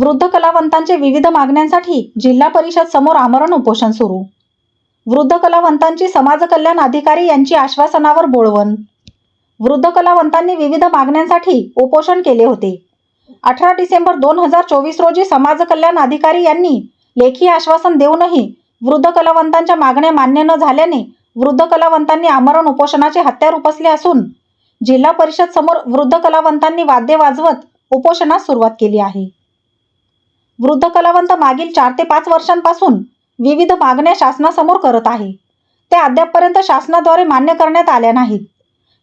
वृद्ध कलावंतांचे विविध मागण्यांसाठी जिल्हा परिषद समोर आमरण उपोषण सुरू. वृद्ध कलावंतांची समाज कल्याण अधिकारी यांची आश्वासनावर बोळवण. वृद्ध कलावंतांनी विविध मागण्यांसाठी उपोषण केले होते. अठरा डिसेंबर दोन हजार चोवीस रोजी समाज कल्याण अधिकारी यांनी लेखी आश्वासन देऊनही वृद्ध कलावंतांच्या मागण्या मान्य न झाल्याने वृद्ध कलावंतांनी आमरण उपोषणाचे हत्यार उपसले असून जिल्हा परिषद समोर वृद्ध कलावंतांनी वाद्य वाजवत उपोषणास सुरुवात केली आहे. वृद्ध कलावंत मागील चार ते पाच वर्षांपासून विविध मागण्या शासनासमोर करत आहे. त्या अद्यापपर्यंत शासनाद्वारे मान्य करण्यात आल्या नाहीत.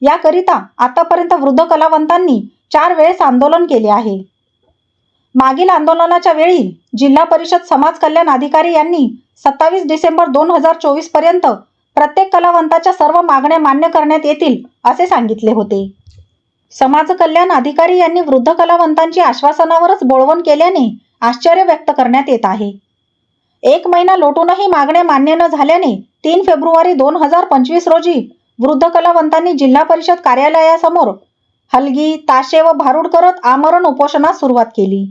याकरिता आतापर्यंत वृद्ध कलावंतांनी चार वेळेस आंदोलन केले आहे. मागील आंदोलनाच्या वेळी जिल्हा परिषद समाज कल्याण अधिकारी यांनी सत्तावीस डिसेंबर दोन हजार चोवीसपर्यंत प्रत्येक कलावंताच्या सर्व मागण्या मान्य करण्यात येतील असे सांगितले होते. समाज कल्याण अधिकारी यांनी वृद्ध कलावंतांची आश्वासनावरच बोळवण केल्याने आश्चर्य व्यक्त करण्यात येत आहे. एक महिना लोटूनही मागण्या मान्य न झाल्याने तीन फेब्रुवारी दोन हजार पंचवीस रोजी वृद्ध कलावंतांनी जिल्हा परिषद कार्यालयासमोर हलगी ताशे व भारूड करत आमरण उपोषणास सुरुवात केली.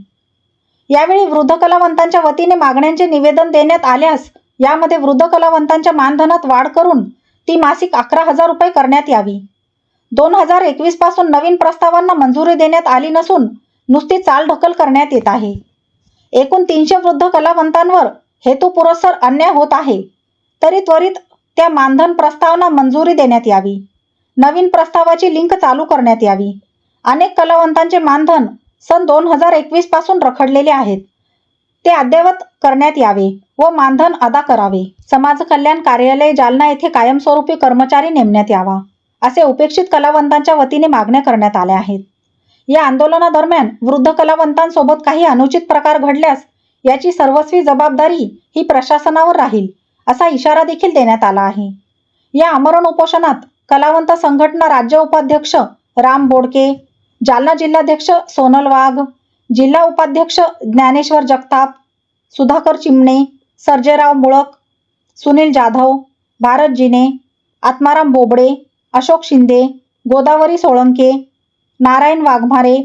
यावेळी वृद्ध कलावंतांच्या वतीने मागण्यांचे निवेदन देण्यात आल्यास यामध्ये वृद्ध कलावंतांच्या मानधनात वाढ करून ती मासिक अकरा हजार रुपये करण्यात यावी. दोन हजार एकवीसपासून नवीन प्रस्तावांना मंजुरी देण्यात आली नसून नुसती चालढकल करण्यात येत आहे. एकूण तीनशे वृद्ध कलावंतांवर हेतुपुरस्सर अन्याय होत आहे. तरी त्वरित त्या मानधन प्रस्तावना मंजुरी देण्यात यावी. नवीन प्रस्तावाची लिंक चालू करण्यात यावी. अनेक कलावंतांचे मानधन सन दोन हजार एकवीसपासून रखडलेले आहेत. ते अद्ययावत करण्यात यावे व मानधन अदा करावे. समाज कल्याण कार्यालय जालना येथे कायमस्वरूपी कर्मचारी नेमण्यात यावा असे उपेक्षित कलावंतांच्या वतीने मागण्या करण्यात आल्या आहेत. या आंदोलनादरम्यान वृद्ध कलावंतांसोबत काही अनुचित प्रकार घडल्यास याची सर्वस्वी जबाबदारी ही प्रशासनावर राहील असा इशारा देखील देण्यात आला आहे. या आमरण उपोषणात कलावंत संघटना राज्य उपाध्यक्ष राम बोडके जालना जिल्हाध्यक्ष सोनल वाघ जिल्हा उपाध्यक्ष ज्ञानेश्वर जगताप सुधाकर चिमणे सर्जेराव मुळक सुनील जाधव भारत जिने आत्माराम बोबडे अशोक शिंदे गोदावरी सोळंके नारायण वाघमारे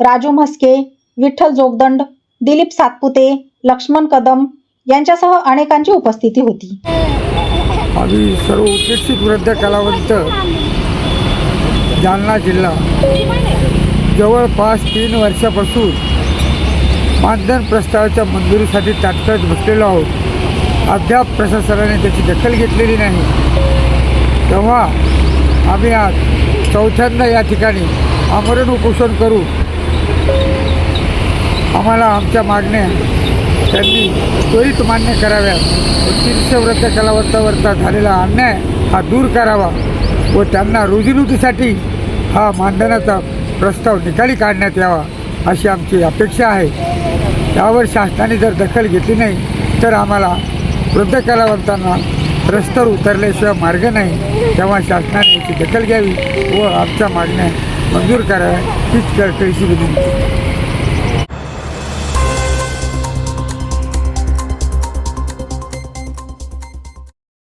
राजू म्हस्के विठ्ठल जोगदंड दिलीप सातपुते लक्ष्मण कदम यांच्यासह अनेकांची उपस्थिती होती. आम्ही सर्व उपेक्षित वृद्ध कलावंत जालना जिल्हा जवळपास तीन वर्षापासून मानधन प्रस्तावाच्या मंजुरीसाठी तात्काळ बसलेलो आहोत. अद्याप प्रशासनाने त्याची दखल घेतलेली नाही. तेव्हा आम्ही आज चौथ्यांदा या ठिकाणी आमरण उपोषण करू. आम्हाला आमच्या मागण्या त्यांनी त्वरित मान्य कराव्यात. तीर्थव्रत कलावंतावरचा झालेला अन्याय हा दूर करावा व त्यांना रोजीरोटीसाठी हा मानधनाचा प्रस्ताव निकाली काढण्यात यावा अशी आमची अपेक्षा आहे. त्यावर शासनाने जर दखल घेतली नाही तर आम्हाला वृद्ध कलावंतांना रस्त्यावर उतरल्याशिवाय मार्ग नाही. तेव्हा शासनाने याची दखल घ्यावी व आमच्या मागण्या मंजूर करा तीच कळकळीची विनंती